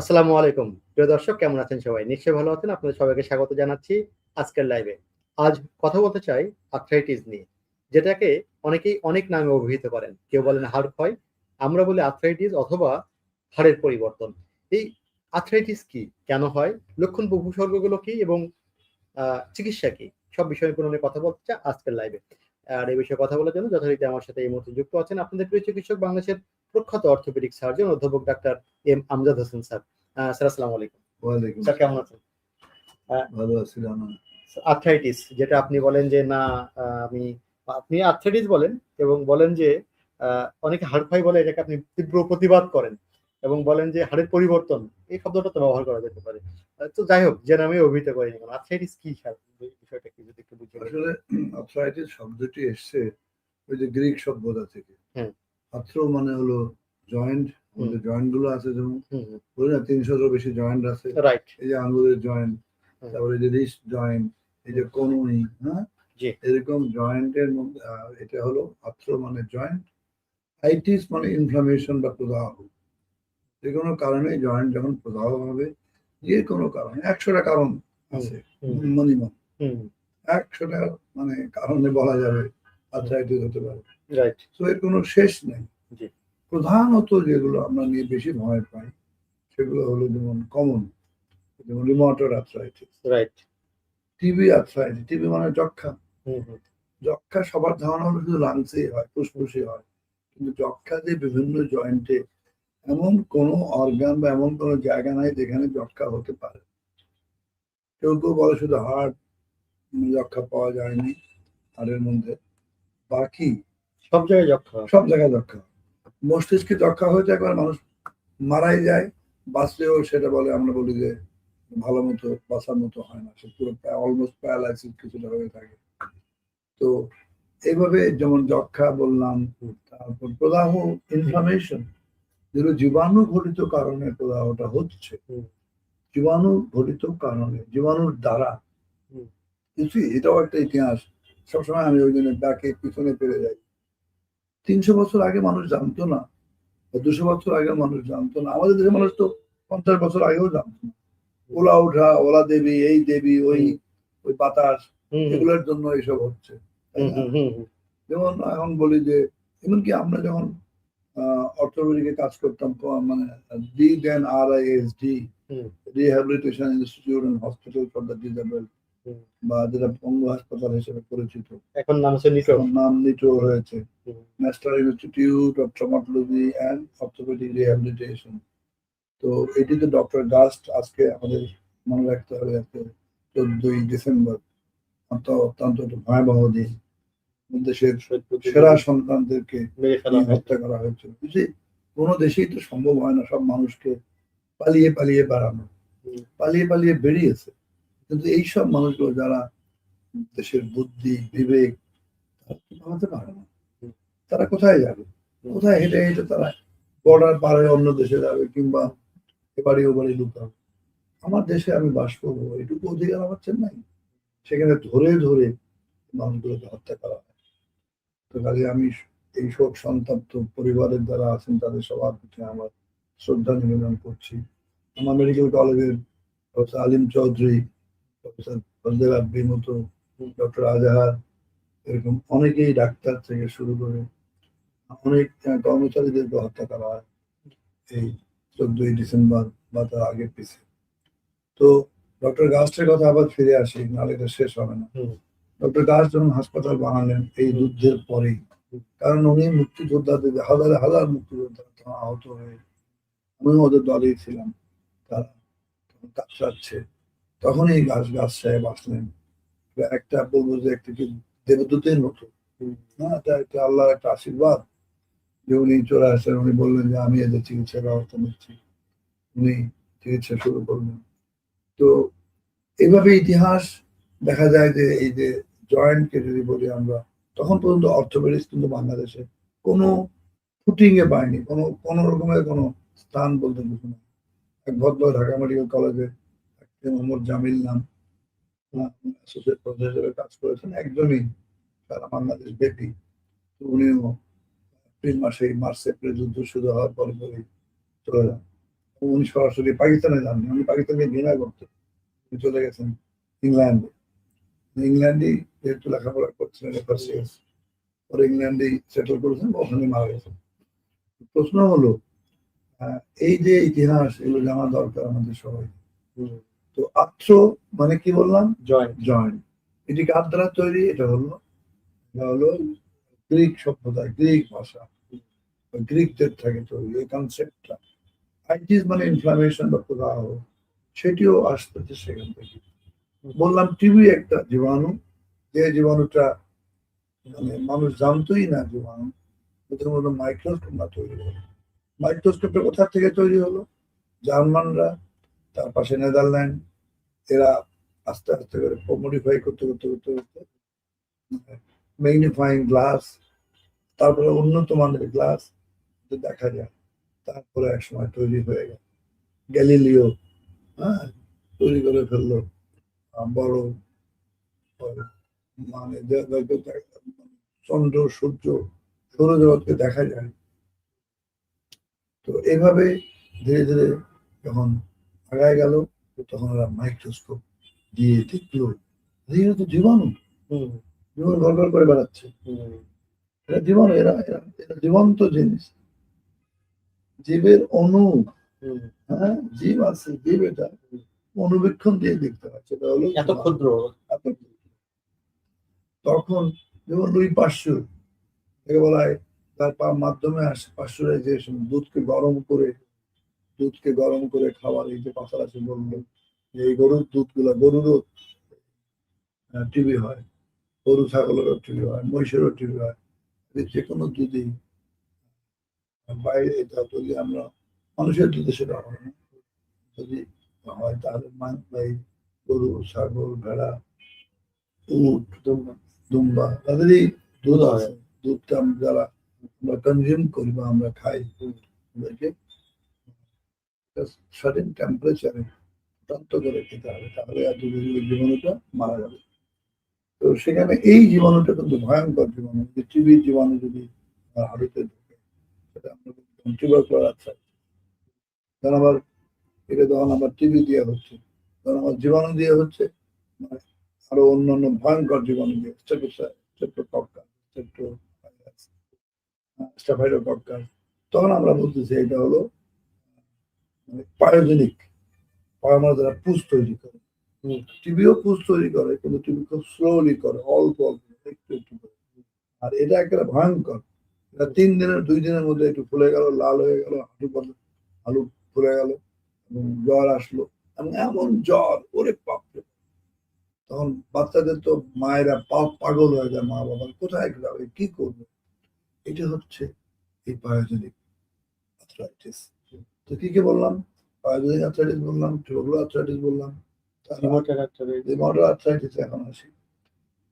আসসালামু আলাইকুম। প্রিয় দর্শক, কেমন আছেন সবাই? নিশ্চয়ই ভালো আছেন। আপনাদের সবাইকে স্বাগত জানাচ্ছি আজকের লাইভে আজ কথা বলতে চাই আর্থ্রাইটিস নিয়ে, যেটাকে অনেকেই অনেক নামে অভিহিত করেন। কেউ বলেন হাড় ক্ষয়, আমরা বলি আর্থ্রাইটিস অথবা হাড়ের পরিবর্তন। এই আর্থ্রাইটিস কি? কেন হয়? লক্ষণ উপসর্গগুলো কি? এবং চিকিৎসা কি? সব বিষয় নিয়ে কথা বলতে চাই আজকের লাইভে আর এই বিষয়ে কথা বলার জন্য যথারীতি আমার সাথে এই মুহূর্তে যুক্ত আছেন আপনাদের প্রিয় চিকিৎসক বাংলাদেশের প্রখ্যাত অর্থোপেডিক সার্জন অধ্যাপক doctor M Amjad Hossain sir. Sir আসসালামু আলাইকুম। ওয়ালাইকুম স্যার কেমন আছেন? ভালো আছিলাম আর্থ্রাইটিস যেটা আপনি বলেন যে না আমি আপনি আর্থ্রাইটিস বলেন এবং বলেন যে অনেকে হাড় ক্ষয় বলে এটাকে আপনি তীব্র প্রতিবাদ করেন এবং বলেন যে হাড়ের পরিবর্তন এই শব্দটা তো ব্যবহার করা যেতে পারে। তো যাই হোক যে নামে অভিহিত করেনি কেন? আর্থ্রাইটিস কি বিষয়টা কি যদি একটু বলেন। আসলে আর্থ্রাইটিস শব্দটি এসছে ওই যে গ্রিক সভ্যতা থেকে। হুম। আর্থ্রো মানে হলো জয়েন্ট আমাদের জয়েন্টগুলো আছে যেমন বলি না তিনশোরও বেশি জয়েন্ট আছে। রাইট এই যে আঙ্গুলের জয়েন্ট তারপরে যে রিস্ট জয়েন্ট এই যে কনুই হ্যাঁ। এরকম জয়েন্টের মধ্যে এটা হলো আর্থ্রো মানে জয়েন্ট আইটিস মানে ইনফ্লামেশন বা প্রদাহ। যে কোনো কারণে জয়েন্ট যখন প্রদাহ হবে যে কোনো কারণে একশোটা কারণ আছে মিনিমাম হুম। একশোটা মানে কারণে বলা যাবে আর্থ্রাইটিস হতে পারে। রাইট তো এর কোনো শেষ নেই। প্রধানত যেগুলো আমরা নিয়ে বেশি ভয় পাই সেগুলো হলো যেমন কমন যেমন rheumatoid arthritis right TB arthritis TB মানে যক্ষা। যক্ষা সবার ধারণা হলো শুধু লাংসেই হয় ফুসফুসে হয়। কিন্তু যক্ষা যে বিভিন্ন জয়েন্টে এমন কোনো অর্গান বা এমন কোনো জায়গা নাই যেখানে যক্ষা হতে পারে। কেউ কেউ বলে শুধু হার্ট যক্ষা পাওয়া যায়নি হাড়ের মধ্যে। বাকি সব জায়গায় যক্ষা সব জায়গায় যক্ষা মস্তিষ্কে যক্ষা হয়ে যায় মানুষ মারাই যায়। বাঁচলেও সেটা বলে আমরা বলি যে ভালো মতো বাঁচার মতো হয় না। সে পুরো অলমোস্ট প্যারালাইসিস কিছুটা হয়ে থাকে। তো এইভাবে যেমন যক্ষা বললাম তারপর প্রদাহ ইনফ্লামেশন যেগুলো জীবাণু ঘটিত কারণে প্রদাহটা হচ্ছে। জীবাণু ঘটিত কারণে জীবাণুর দ্বারা। এটাও একটা ইতিহাস। সবসময় আমি ওই জন্য ব্যাকে পিছনে পেরে যাই। তিনশো বছর আগে মানুষ জানতো না দুশো বছর আগে মানুষ জানতো না। আমাদের দেশের মানুষ তো পঞ্চাশ বছর আগেও জানতো না। ওলা ওঠা ওলা দেবী এই দেবী ওই ওই বাতাস এগুলোর জন্য এইসব হচ্ছে যেমন এখন বলি যে এমনকি আমরা যখন অর্থোপেডিকে কাজ করতাম মানে D then R I S D. Rehabilitation institute and hospital for the disabled. বা যেটা পঙ্গু হাসপাতাল হিসেবে পরিচিত। এখন নাম হচ্ছে নিটো। নাম নিটো হয়েছে। National institute of traumatology and orthopaedic rehabilitation তো এটিতে ডক্টর গাস্ট আজকে আমাদের মনে রাখতে হবে আজকে চোদ্দই ডিসেম্বর। অত্যন্ত একটা ভয়াবহ দিন। দেশের সেরা সন্তানদেরকে হত্যা করা হয়েছিল বুঝলি কোনো দেশেই তো সম্ভব হয় না সব মানুষকে পালিয়ে পালিয়ে বেড়ানো। পালিয়ে পালিয়ে বেরিয়েছে। কিন্তু এই সব মানুষগুলো যারা দেশের বুদ্ধি, বিবেক, তারা পারে না? তারা কোথায় যাবে? কোথায় হেঁটে হেঁটে তারা বর্ডার পারে, অন্য দেশে যাবে কিংবা এবারে ওবারে লুকাবে আমার দেশে আমি বাস করব, এটুকু অধিকার আমার চেন্নাই। সেখানে ধরে ধরে মানুষগুলোকে হত্যা করা হয়। তো কাজে আমি এই শোক সন্তপ্ত পরিবারের যারা আছেন, তাদের সবার প্রতি আমার শ্রদ্ধা নিবেদন করছি। আমার মেডিকেল কলেজের আলিম চৌধুরী প্রফেসর ফজলে রাব্বির মতো ডক্টর আজাহার এরকম অনেকেই ডাক্তার থেকে শুরু করে অনেক কর্মচারীদেরকে হত্যা করা হয় এই চোদ্দই ডিসেম্বর বা তার আগের পিছিয়ে তো ডক্টর গাস্টের কথা আবার ফিরে আসি নাহলে এটা শেষ হবে না। ডক্টর গাছ যখন হাসপাতাল বানালেন এই যুদ্ধের পরেই কারণ উনি মুক্তিযোদ্ধাদের হাজার হাজার মুক্তিযোদ্ধা আহত হয়ে আমিও ওদের দলেই ছিলাম তারা কাতরাচ্ছে। তখনই গাছ গাছ সাহেব আসলেন। একটা বলব যে একটা কি দেবদূতের মতো। না এটা একটা আল্লাহর একটা আশীর্বাদ যে উনি চলে আসলেন উনি বললেন যে আমি এদের চিকিৎসার ব্যবস্থা নিচ্ছি। উনি চিকিৎসা শুরু করলেন। তো এইভাবে ইতিহাস দেখা যায় যে এই যে জয়েন্টকে যদি বলি আমরা তখন পর্যন্ত অর্থোপেডিক্স কিন্তু বাংলাদেশে কোনো ফুটিং এ পায়নি। কোনো কোনো রকমের কোনো স্থান বলতে কিছু না এক ভদ্র ঢাকা মেডিকেল কলেজে মোহাম্মদ জামিল নাম হিসেবে কাজ করেছেন, একজনই সারা বাংলাদেশ ব্যাপী। তো উনিও এপ্রিল মাসে, মার্চ, এপ্রিল যুদ্ধ শুরু হওয়ার পরে পরে চলে যান। উনি সরাসরি পাকিস্তানে যাননি উনি পাকিস্তানকে ঘৃণা করতেন উনি চলে গেছেন ইংল্যান্ডে। ইংল্যান্ডেই যেহেতু লেখাপড়া করছিলেন ফার্স্ট ইয়ার্স পরে ইংল্যান্ডেই সেটেল করেছেন ওখানে মারা গেছেন। প্রশ্ন হলো এই যে ইতিহাস, এগুলো জানা দরকার আমাদের সবাই তো আত্র মানে কি বললাম? জয়েন্ট জয়েন্ট এটি কার দ্বারা তৈরি? এটা হলো এটা হলো গ্রিক সভ্যতা গ্রিক ভাষা। গ্রিকদের থেকে তৈরি এই কনসেপ্টটা আইটিস মানে ইনফ্লামেশন বা প্রদাহ সেটিও আসতেছে সেখান থেকে। বললাম টিবি একটা জীবাণু। যে জীবাণুটা মানে মানুষ জানতোই না জীবাণু ওদের মধ্যে মাইক্রোস্কোপ না তৈরি হলো। মাইক্রোস্কোপটা কোথা থেকে তৈরি হলো? জার্মানরা তার পাশে নেদারল্যান্ড, এরা আস্তে আস্তে করে মডিফাই করতে করতে করতে করতে ম্যাগনিফাইং গ্লাস তারপরে উন্নত মানের গ্লাস দেখা যায়, তারপরে এক সময় তৈরি হয়ে গেল। গ্যালিলিও হ্যাঁ তৈরি করে ফেলল। বড় মানে চন্দ্র, সূর্য, সৌরজগৎকে দেখা যায়। তো এইভাবে ধীরে ধীরে যখন আগায় গেল তখন ওরা মাইক্রোস্কোপ দিয়ে দেখল এগুলো তো জীবাণু ঘর ঘর করে বেড়াচ্ছে। এরা জীবাণু এরা এরা এরা জীবন্ত জিনিস। জীবের অণু। হ্যাঁ জীব আছে জীব এটা। অনুবীক্ষণ দিয়ে দেখতে হয় সেটা হলো এত ক্ষুদ্র। তখন যেমন লুই পাঁচশো একে বলা হয় তার পা- মাধ্যমে আসে পাশ্চুরাইজেশন দুধকে গরম করে দুধকে গরম করে খাওয়ার এই যে পাশার আছে বলল এই গরুর দুধগুলা গরুরও টিভি হয় গরু ছাগলেরও টিভি হয় মহিষেরও টিভি হয়। যে কোনো দুধই বাইরে এটা যদি আমরা মানুষের দুধে সেটা হয় না। যদি হয় তাহলে মান ভাই গরু ছাগল ভেড়া উট দুম্বা তাদেরই দুধ আছে। দুধটা আমরা যারা আমরা কনজিউম করি বা আমরা খাই ওদেরকে সার্টেন টেম্পারেচারে তত্ত্ব করে খেতে হবে, তাহলে আর দুধের জীবাণুটা মারা যাবে। তো সেখানে এই জীবাণুটা কিন্তু ভয়ঙ্কর জীবাণু, যে টিভির জীবাণু যদি হাড়িতে ঢুকে, সেটা আমরা টিউবারকুলার আচ্ছা তখন আবার এটা তখন আবার টিভি দিয়ে হচ্ছে তখন আমার জীবাণু দিয়ে হচ্ছে মানে আরও অন্যান্য ভয়ঙ্কর জীবাণু দিয়ে স্টেপটোকক্কাস স্টেপটোভাইরাস স্টেফাইডোকক্কাস তখন আমরা বলতেছি এটা হলো পায়োজেনিক পায়োমার দ্বারা পুষ তৈরি করে। টিভিও পুষ তৈরি করে কিন্তু টিভি খুব স্লোলি করে অল্প অল্প একটু একটু করে। আর এটা একটা ভয়ঙ্কর। এটা তিন দিনের দুই দিনের মধ্যে একটু ফুলে গেল লাল হয়ে গেল হাঁটু পর্যন্ত আলু ফুলে গেল এবং জ্বর আসলো এবং এমন জ্বর ওরে বাপরে। তখন বাচ্চাদের তো মায়েরা পা- পাগল হয়ে যায় মা বাবা কোথায় যাবে কি করবে? এটা হচ্ছে এই পায়োজেনিক আর্থ্রাইটিস তো কি কি বললাম? পায়োজেনিক আর্থ্রাইটিস বললাম ট্রোগুলো আর্থ্রাইটিস বললাম রিমোটার আর্থ্রাইটিস এখন আসি।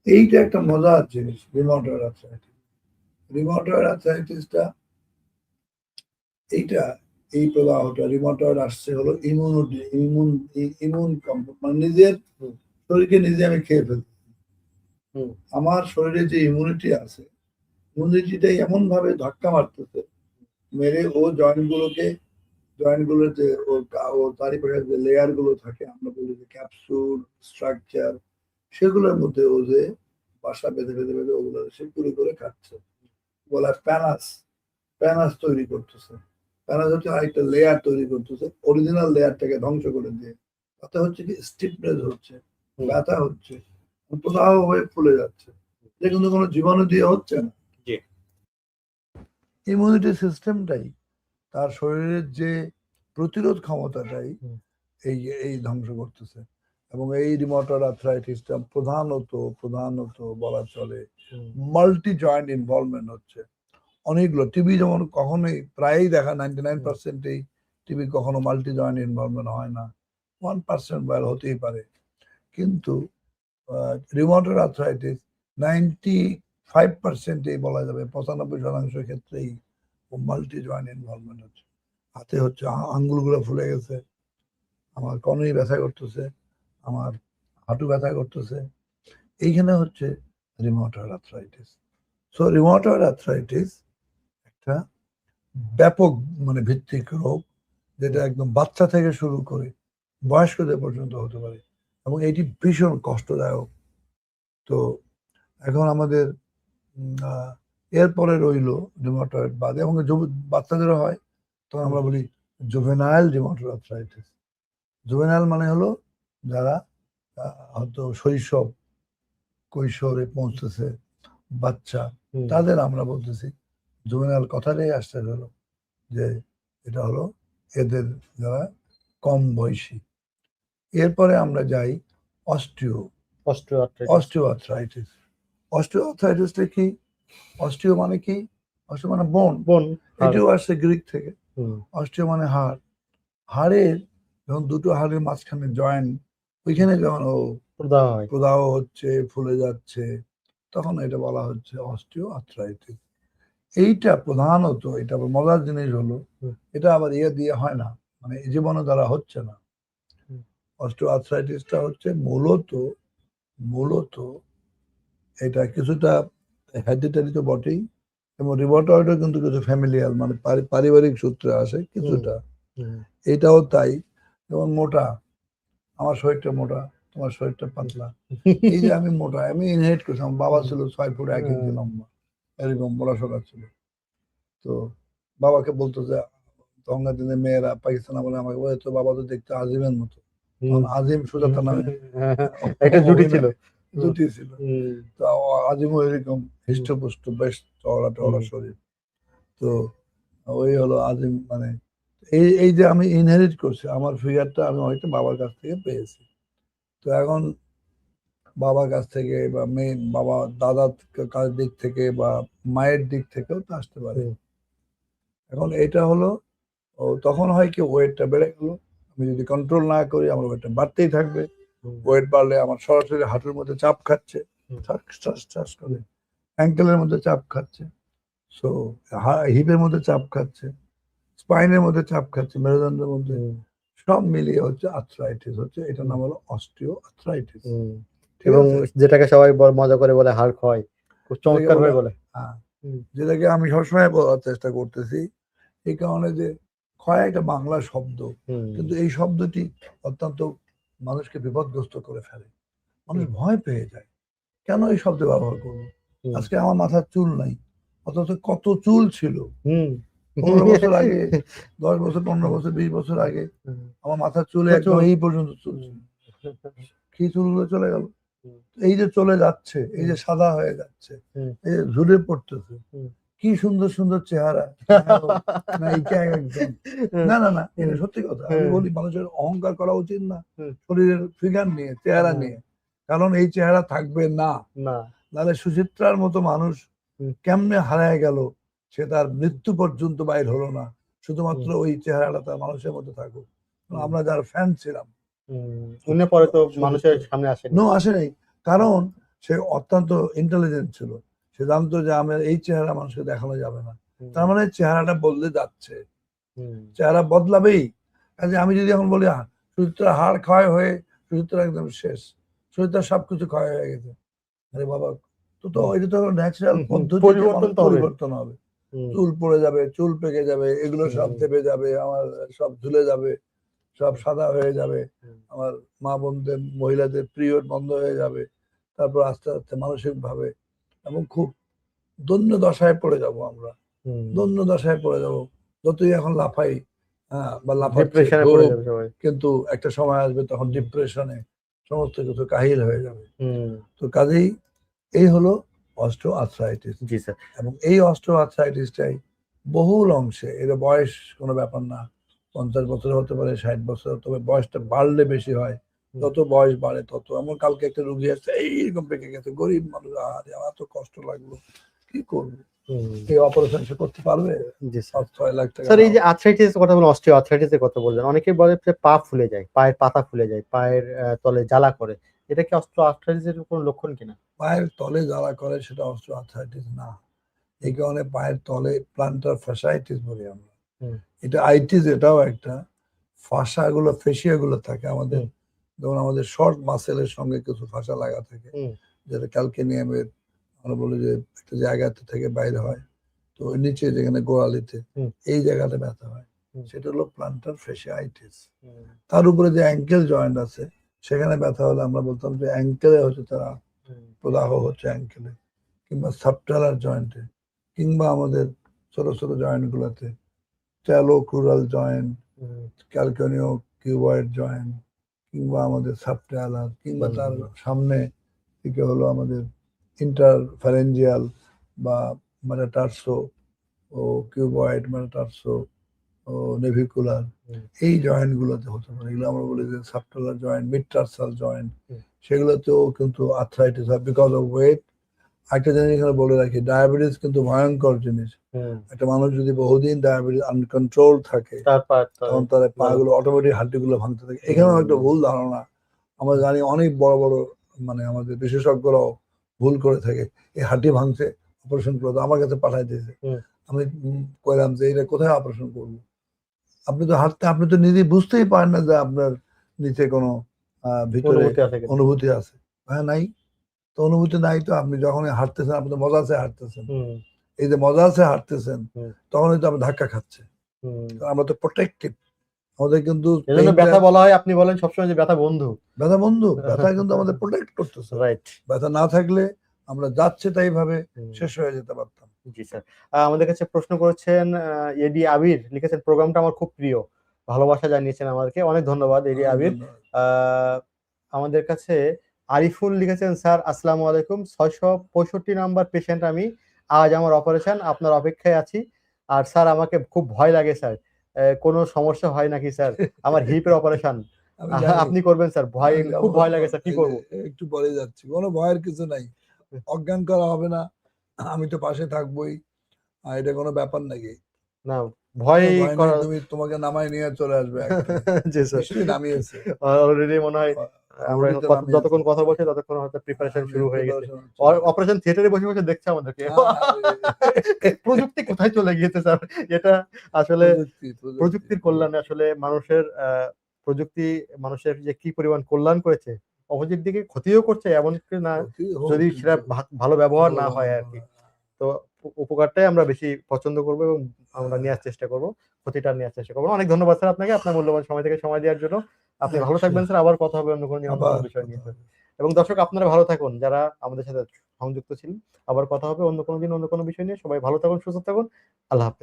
এইটা একটা মজার জিনিস রিমোটার আর্থ্রাইটিস রিমোটার আর্থ্রাইটিসটা এইটা এই প্রদাহটা রিমোটার আসছে হলো ইমিউনিটি ইমিউন ইমিউন মানে নিজের শরীরকে নিজে আমি খেয়ে ফেলছি। আমার শরীরে যে ইমিউনিটি আছে ইমিউনিটিটাই এমন ভাবে ধাক্কা মারতেছে মেরে ও জয়েন্ট গুলোকে জয়েন্টগুলোর যে গা- ওর চারিপাশে যে লেয়ারগুলো থাকে আমরা বলি যে ক্যাপসুল স্ট্রাকচার সেগুলোর মধ্যে ও যে বাসা বেঁধে বেঁধে বেঁধে ওগুলো সে পুরি করে খাচ্ছে বলা প্যানাস। প্যানাস তৈরি করতেছে। প্যানাস হচ্ছে আরেকটা লেয়ার তৈরি করতেছে অরিজিনাল লেয়ারটাকে ধ্বংস করে দিয়ে। তাতে হচ্ছে কি স্টিফনেস হচ্ছে। ব্যথা হচ্ছে প্রদাহ হয়ে ফুলে যাচ্ছে। যে কিন্তু কোনো জীবাণু দিয়ে হচ্ছে না। ইমিউনিটি সিস্টেমটাই তার শরীরের যে প্রতিরোধ ক্ষমতাটাই। এই এই ধ্বংস করতেছে। এবং এই রিমোটার আর্থ্রাইটিসটা প্রধানত প্রধানত বলা চলে মাল্টি জয়েন্ট ইনভলভমেন্ট হচ্ছে। অনেকগুলো টিভি যেমন কখনোই প্রায়ই দেখা নাইনটি নাইন পার্সেন্টেই টিভি কখনো মাল্টি জয়েন্ট ইনভলভমেন্ট হয় না। ওয়ান পার্সেন্ট বয়াল হতেই পারে। কিন্তু রিমোটার আর্থ্রাইটিস নাইনটি ফাইভ পার্সেন্টেই বলা যাবে পঁচানব্বই শতাংশ ক্ষেত্রেই মাল্টি জয়েন্ট ইনভলভমেন্ট হচ্ছে। হাতে হচ্ছে আঙ্গুলগুলো ফুলে গেছে। আমার কনুই ব্যথা করতেছে। আমার হাঁটু ব্যথা করতেছে। এইখানে হচ্ছে rheumatoid arthritis so rheumatoid arthritis একটা ব্যাপক মানে ভিত্তিক রোগ, যেটা একদম বাচ্চা থেকে শুরু করে বয়স্কদের পর্যন্ত হতে পারে এবং এটি ভীষণ কষ্টদায়ক। তো, এখন আমাদের এরপরে রইল রিমোটয়েড বাদে এবং বাচ্চাদেরও হয় তখন আমরা বলি জুভেনাইল রিমোটয়েড আর্থ্রাইটিস জুভেনাইল মানে হলো যারা হয়তো শৈশব কৈশোরে পৌঁছতেছে বাচ্চা তাদের আমরা বলতেছি জুভেনাইল কথাটাই আসতে হলো যে এটা হলো এদের যারা কম বয়সী। এরপরে আমরা যাই অস্টিও osteoarthritis, অস্টিও আর্থ্রাইটিস অস্টিও আর্থ্রাইটিসটা কি? অস্টিও মানে কি? অস্টিও মানে বোন। বোন এটিও আসছে গ্রিক থেকে। হুম, অস্টিও মানে হাড়। হাড়ের যখন দুটো হাড়ের মাঝখানে জয়েন্ট ওইখানে যখন ও প্রদাহ হচ্ছে ফুলে যাচ্ছে তখন এটা বলা হচ্ছে অস্টিও আর্থ্রাইটিস এইটা প্রধানত এটা আবার মজার জিনিস হলো এটা আবার ইয়ে দিয়ে হয় না মানে এই জীবনে দ্বারা হচ্ছে না। হুম। অস্টিও আর্থ্রাইটিসটা হচ্ছে মূলত মূলত এটা কিছুটা হেডিটারি তো বটেই এবং রিবটয়েডও কিন্তু কিছু ফ্যামিলিয়াল মানে পারিবারিক সূত্রে আসে কিছুটা। এটাও তাই যেমন মোটা আমার শরীরটা মোটা তোমার শরীরটা পাতলা। এই যে আমি মোটা আমি ইনহেরিট করছি আমার বাবা ছিল ছয় ফুট এক ইঞ্চি। লম্বা এরকম পড়াশোনা ছিল। তো বাবাকে বলতো যে তখনকার দিনে মেয়েরা পাকিস্তান বলে আমাকে বলে তো বাবা তো দেখতে আজিমের মতো। আজিম সুজাতা নামে একটা জুটি ছিল। জুটি ছিল। তো আজিমও এরকম হৃষ্টপুষ্ট বেশ চওড়া টওড়া শরীর তো ওই হলো আজিম মানে এই এই যে আমি ইনহেরিট করছি আমার ফিগারটা আমি অনেকটা বাবার কাছ থেকে পেয়েছি। তো এখন বাবার কাছ থেকে বা মেয়ে বাবা দাদার কাছ দিক থেকে বা মায়ের দিক থেকেও তো আসতে পারে। এখন এটা হলো ও তখন হয় কি ওয়েটটা বেড়ে গেল। আমি যদি কন্ট্রোল না করি আমার ওয়েটটা বাড়তেই থাকবে। ওয়েট বাড়লে আমার সরাসরি হাঁটুর মধ্যে চাপ খাচ্ছে। করে। অ্যাঙ্কেলের মধ্যে চাপ খাচ্ছে। সো হিপের মধ্যে চাপ খাচ্ছে। স্পাইনের মধ্যে চাপ খাচ্ছে। মেরুদণ্ডের মধ্যে সব মিলিয়ে হচ্ছে আর্থ্রাইটিস হচ্ছে এটার নাম হলো অস্টিও আর্থ্রাইটিস এবং যেটাকে সবাই মজা করে বলে হাড় ক্ষয় খুব চমৎকার ভাবে বলে। হ্যাঁ। যেটাকে আমি সবসময় বলার চেষ্টা করতেছি এই কারণে যে ক্ষয় একটা বাংলা শব্দ। কিন্তু এই শব্দটি অত্যন্ত মানুষকে বিপদগ্রস্ত করে ফেলে। মানুষ ভয় পেয়ে যায়। কেন এই শব্দ ব্যবহার করব? আজকে আমার মাথার চুল নাই। অথচ কত চুল ছিল। পনেরো বছর আগে দশ বছর পনেরো বছর বিশ বছর আগে আমার মাথার চুলে তো একদম এই পর্যন্ত চুল ছিল। কি চুলগুলো চলে গেল? এই যে চলে যাচ্ছে এই যে সাদা হয়ে যাচ্ছে এই যে ঝুলে পড়তেছে। কি সুন্দর সুন্দর চেহারা। না, না না না এটা সত্যি কথা। আমি বলি মানুষের অহংকার করা উচিত না। শরীরের ফিগার নিয়ে চেহারা নিয়ে। কারণ এই চেহারা থাকবে না। না। নাহলে সুচিত্রার মতো মানুষ। কেমনে হারায় গেল সে তার মৃত্যু পর্যন্ত বাইর হলো না। শুধুমাত্র ওই চেহারাটা তার মানুষের মতো থাকুক। আমরা যার ফ্যান ছিলাম। পরে তো মানুষের সামনে আসেনি। নো আসে নাই কারণ সে অত্যন্ত ইন্টেলিজেন্ট ছিল। সে জানতো যে আমার এই চেহারা মানুষকে দেখানো যাবে না। তার মানে চেহারাটা বদলে যাচ্ছে। চেহারা বদলাবেই। কাজে আমি যদি এখন বলি "আহ, সুচিত্রা হাড় ক্ষয় হয়ে সুচিত্রা একদম শেষ। সুচিত্রা সবকিছু ক্ষয় হয়ে গেছে। আরে বাবা তো তো এটা তো ন্যাচারাল পদ্ধতি পরিবর্তন হবে। চুল পড়ে যাবে চুল পেকে যাবে এগুলো সব। দেবে যাবে আমার সব ঝুলে যাবে সব সাদা হয়ে যাবে আমার মা বোনদের মহিলাদের পিরিয়ড বন্ধ হয়ে যাবে তারপর আস্তে আস্তে মানসিক ভাবে এবং খুব দন্য দশায় পড়ে যাব আমরা। দন্য দশায় পড়ে যাব। যতই এখন লাফাই হ্যাঁ বা সবাই। কিন্তু একটা সময় আসবে তখন ডিপ্রেশনে সমস্ত কিছু কাহিল হয়ে যাবে। হুম, তো কাজেই এই হলো অস্ট্রো আর্থ্রাইটিস জি স্যার। এবং এই অস্ট্রো আর্থ্রাইটিসটাই বহুল অংশে এটা বয়স কোনো ব্যাপার না পঞ্চাশ বছর হতে পারে ষাট বছর তবে বয়সটা বাড়লে বেশি হয় যত বয়স বাড়ে তত। এমন কালকে একটা রুগী আসছে এইরকম পেকে গেছে গরিব মানুষ আরে আমার তো কষ্ট লাগল কি করব? এই অপারেশন সে করতে পারবে? জি স্যার। পাঁচ ছয় লাখ টাকা স্যার এই যে। আর্থ্রাইটিস কথা বলেন অস্টিও আর্থ্রাইটিসের কথা বললেন অনেকে বলে যে পা ফুলে যায় পায়ের পাতা ফুলে যায় পায়ের তলে জ্বালা করে। এটা কি আর্থ্রাইটিসের কোনো লক্ষণ কিনা পায়ের তলে যারা করে সেটা অস্ট্রো আর্থ্রাইটিস না। এই কারণে পায়ের তলে প্লান্টার ফ্যাসাইটিস বলি আমরা। এটা আইটিস এটাও একটা ফাঁসা গুলো ফেসিয়া গুলো থাকে আমাদের। যেমন আমাদের শর্ট মাসেলের সঙ্গে কিছু ফাঁসা লাগা থাকে। যেটা ক্যালকেনিয়ামের আমরা বলি যে একটা জায়গাতে থেকে বাইরে হয় তো ওই নিচে যেখানে গোড়ালিতে এই জায়গাটা ব্যথা হয়। সেটা হলো প্লান্টার ফেসিয়াইটিস তার উপরে যে অ্যাঙ্কেল জয়েন্ট আছে সেখানে ব্যথা হলে আমরা বলতাম যে অ্যাঙ্কেলে হচ্ছে তারা প্রদাহ হচ্ছে অ্যাঙ্কেলে কিংবা সাবটালার জয়েন্টে কিংবা আমাদের ছোট ছোট জয়েন্ট গুলোতে talocrural joint calcaneocuboid joint কিংবা আমাদের সাবটালার কিংবা তার সামনে দিকে হলো আমাদের ইন্টারফারেঞ্জিয়াল বা ম্যাটাটার্সো ও কিউবয়েড ম্যাটাটার্সো ও নেভিকুলার এই জয়েন্ট গুলোতে হতে পারে। এগুলো আমরা বলি যে সাপটালার জয়েন্ট মিডটারসাল জয়েন্ট সেগুলোতেও কিন্তু আর্থ্রাইটিস হয় বিকজ অফ ওয়েট একটা জিনিস এখানে বলে রাখি ডায়াবেটিস কিন্তু ভয়ঙ্কর জিনিস। একটা মানুষ যদি বহুদিন ডায়াবেটিস আনকন্ট্রোল থাকে তখন তার পা গুলো অটোমেটিক হাড্ডি গুলো ভাঙতে থাকে। এখানেও একটা ভুল ধারণা। আমরা জানি অনেক বড় বড় মানে আমাদের বিশেষজ্ঞরাও ভুল করে থাকে। এই হাড্ডি ভাঙছে অপারেশন করে দাও। আমার কাছে পাঠাই দিয়েছে। আমি কইলাম যে এটা কোথায় অপারেশন করব? আপনি তো হাঁটতে আপনি তো নিজে বুঝতেই পারেন না যে আপনার নিচে কোনো ভিতরে অনুভূতি আছে কিন্তু। অনুভূতি আছে। হ্যাঁ নাই। তো অনুভূতি নাই তো আপনি যখনই হাঁটতেছেন আপনি তো মজা আছে হাঁটতেছেন। এই যে মজা আছে হাঁটতেছেন। তখনই তো আপনি ধাক্কা খাচ্ছে। আমরা তো প্রোটেক্টিভ আমাদের কিন্তু ব্যথা বলা হয় আপনি বলেন সবসময় যে ব্যথা বন্ধু। ব্যথা বন্ধু ব্যথা কিন্তু আমাদের প্রোটেক্ট করতেছে। রাইট ব্যথা না থাকলে আমরা যাচ্ছে তাই ভাবে শেষ হয়ে যেতে পারতাম। জি স্যার। আমাদের কাছে প্রশ্ন করেছেন এডি আবির লিখেছেন প্রোগ্রামটা আমার খুব প্রিয়। ভালোবাসা জানিয়েছেন আমাদেরকে। অনেক ধন্যবাদ এডি আবির। আহ, আমাদের কাছে আরিফুল লিখেছেন স্যার আসসালামু আলাইকুম। ছয়শো পঁয়ষট্টি নাম্বার পেশেন্ট আমি। আজ আমার অপারেশন আপনার অপেক্ষায় আছি। আর স্যার আমাকে খুব ভয় লাগে স্যার। কোনো সমস্যা হয় নাকি স্যার? আমার হিপের অপারেশন আপনি করবেন স্যার? ভয় খুব ভয় লাগে স্যার। কি করব? একটু পরে যাচ্ছি। কোনো ভয়ের কিছু নাই। অজ্ঞান করা হবে না। আমি তো পাশে থাকবোই। আর এটা কোনো ব্যাপার নাকি? না ভয় করা তুমি তোমাকে নামায় নিয়ে চলে আসবে। জি স্যার। নামিয়েছে। অলরেডি মনে হয় আমরা। যতক্ষণ কথা বলছি ততক্ষণ হয়তো প্রিপারেশন শুরু হয়ে গেছে। অপারেশন থিয়েটারে বসে বসে দেখছে আমাদেরকে। প্রযুক্তি কোথায় চলে গিয়েছে স্যার? এটা আসলে প্রযুক্তি, প্রযুক্তি। প্রযুক্তির কল্যাণে আসলে মানুষের আহ, প্রযুক্তি মানুষের যে কি পরিমাণ কল্যাণ করেছে অপোজিট দিকে ক্ষতিও করছে এমন না যদি সেটা ভালো ব্যবহার না হয় আর কি। তো উপকারটাই আমরা বেশি পছন্দ করব এবং আমরা নেওয়ার চেষ্টা করব ক্ষতিটা নেওয়ার চেষ্টা করব। অনেক ধন্যবাদ স্যার আপনাকে আপনার মূল্যবান সময় থেকে সময় দেওয়ার জন্য। আপনি ভালো থাকবেন স্যার আবার কথা হবে অন্য কোনো বিষয় নিয়ে। এবং দর্শক আপনারা ভালো থাকুন যারা আমাদের সাথে সংযুক্ত ছিলেন আবার কথা হবে অন্য কোনো দিন অন্য কোনো বিষয় নিয়ে। সবাই ভালো থাকুন সুস্থ থাকুন। আল্লাহ হাফেজ।